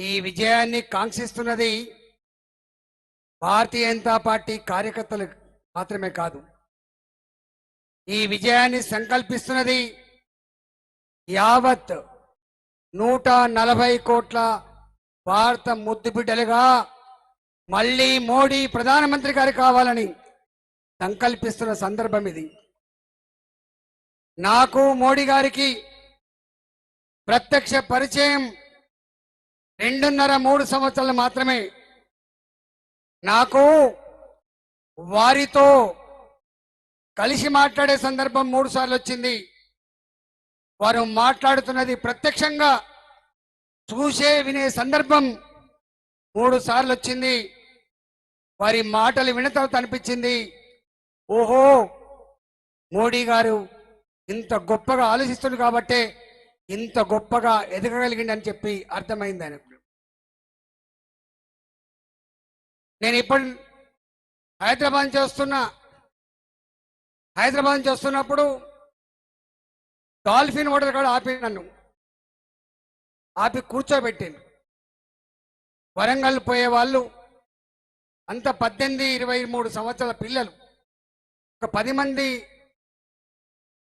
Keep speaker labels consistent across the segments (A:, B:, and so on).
A: ఈ విజయాన్ని కాంక్షిస్తున్నది భారతీయ జనతా పార్టీ కార్యకర్తలు మాత్రమే కాదు. ఈ విజయాన్ని సంకల్పిస్తున్నది యావత్ నూట నలభై కోట్ల భారత ముద్దు బిడ్డలుగా మళ్ళీ మోడీ ప్రధానమంత్రి గారు కావాలని సంకల్పిస్తున్న సందర్భం ఇది. నాకు మోడీ గారికి ప్రత్యక్ష పరిచయం రెండున్నర మూడు సంవత్సరాలు మాత్రమే. నాకు వారితో కలిసి మాట్లాడే సందర్భం మూడు సార్లు వచ్చింది. వారు మాట్లాడుతున్నది ప్రత్యక్షంగా చూసే వినే సందర్భం మూడు సార్లు వచ్చింది. వారి మాటలు విన తర్వాత అనిపించింది ఓహో మోడీ గారు ఇంత గొప్పగా ఆలోచిస్తుంది కాబట్టే ఇంత గొప్పగా ఎదగగలిగిందని చెప్పి అర్థమైంది ఆయనకు. నేను ఇప్పుడు హైదరాబాద్ నుంచి హైదరాబాద్ నుంచి వస్తున్నప్పుడు డాల్ఫిన్ ఓటర్ కూడా ఆపి నన్ను. ఆపి కూర్చోబెట్టిండు వరంగల్ పోయే వాళ్ళు అంత పద్దెనిమిది ఇరవై మూడు సంవత్సరాల పిల్లలు. ఒక పది మంది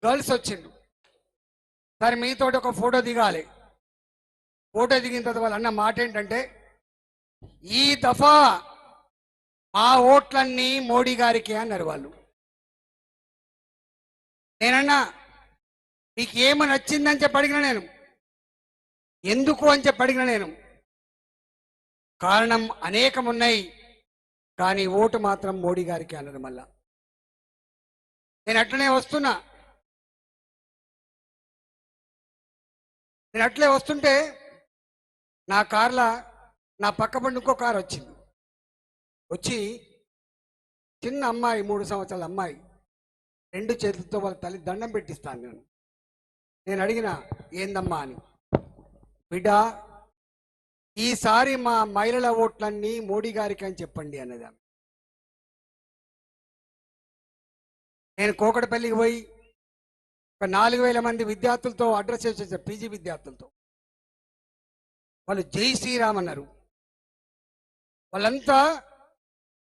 A: గర్ల్స్ వచ్చిండు సరే మీతోటి ఒక ఫోటో దిగాలి. ఫోటో దిగిన తర్వాత వాళ్ళు అన్న మాట ఏంటంటే ఈ దఫా ఆ ఓట్లన్నీ మోడీ గారికి అన్నారు వాళ్ళు. నేనన్నా నీకు ఏమి నచ్చిందని చెప్పి అడిగిన నేను. ఎందుకు అని చెప్పి అడిగిన నేను. కారణం అనేకం ఉన్నాయి కానీ ఓటు మాత్రం మోడీ గారికి అన్నది మళ్ళా. నేను అట్లనే వస్తున్నా. నేను అట్లే వస్తుంటే నా కార్ల నా పక్క పండు ఇంకో కారు వచ్చింది. వచ్చి చిన్న అమ్మాయి మూడు సంవత్సరాల అమ్మాయి రెండు చేతులతో వాళ్ళ తల్లి దండం పెట్టిస్తాను నేను. నేను అడిగిన ఏందమ్మా అని. బిడ్డ ఈసారి మా మహిళల ఓట్లన్నీ మోడీ గారికి అని చెప్పండి అన్నది ఆమె. నేను కోకటపల్లికి పోయి ఒక నాలుగు వేల మంది విద్యార్థులతో అడ్రస్ చేసేసారు పీజీ విద్యార్థులతో. వాళ్ళు జై శ్రీరామ్ అన్నారు. వాళ్ళంతా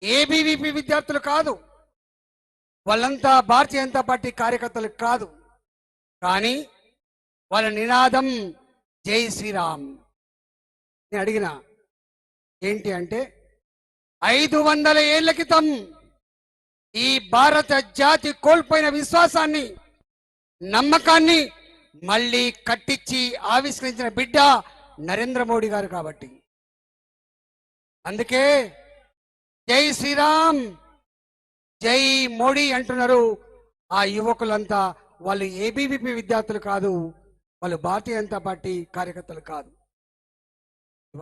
A: ఏబీవీపీ విద్యార్థులు కాదు. వాళ్ళంతా భారతీయ జనతా పార్టీ కార్యకర్తలు కాదు. కానీ వాళ్ళ నినాదం జై శ్రీరామ్. నేను అడిగిన ఏంటి అంటే ఐదు వందల ఏళ్ళ క్రితం ఈ భారత జాతి కోల్పోయిన విశ్వాసాన్ని నమ్మకాన్ని మళ్ళీ కట్టించి ఆవిష్కరించిన బిడ్డ నరేంద్ర మోడీ గారు కాబట్టి. అందుకే జై శ్రీరామ్. జై మోడీ అంటున్నారు. ఆ యువకులంతా వాళ్ళు ఏబీవీపీ విద్యార్థులు కాదు వాళ్ళు భారతీయ జనతా పార్టీ కార్యకర్తలు కాదు.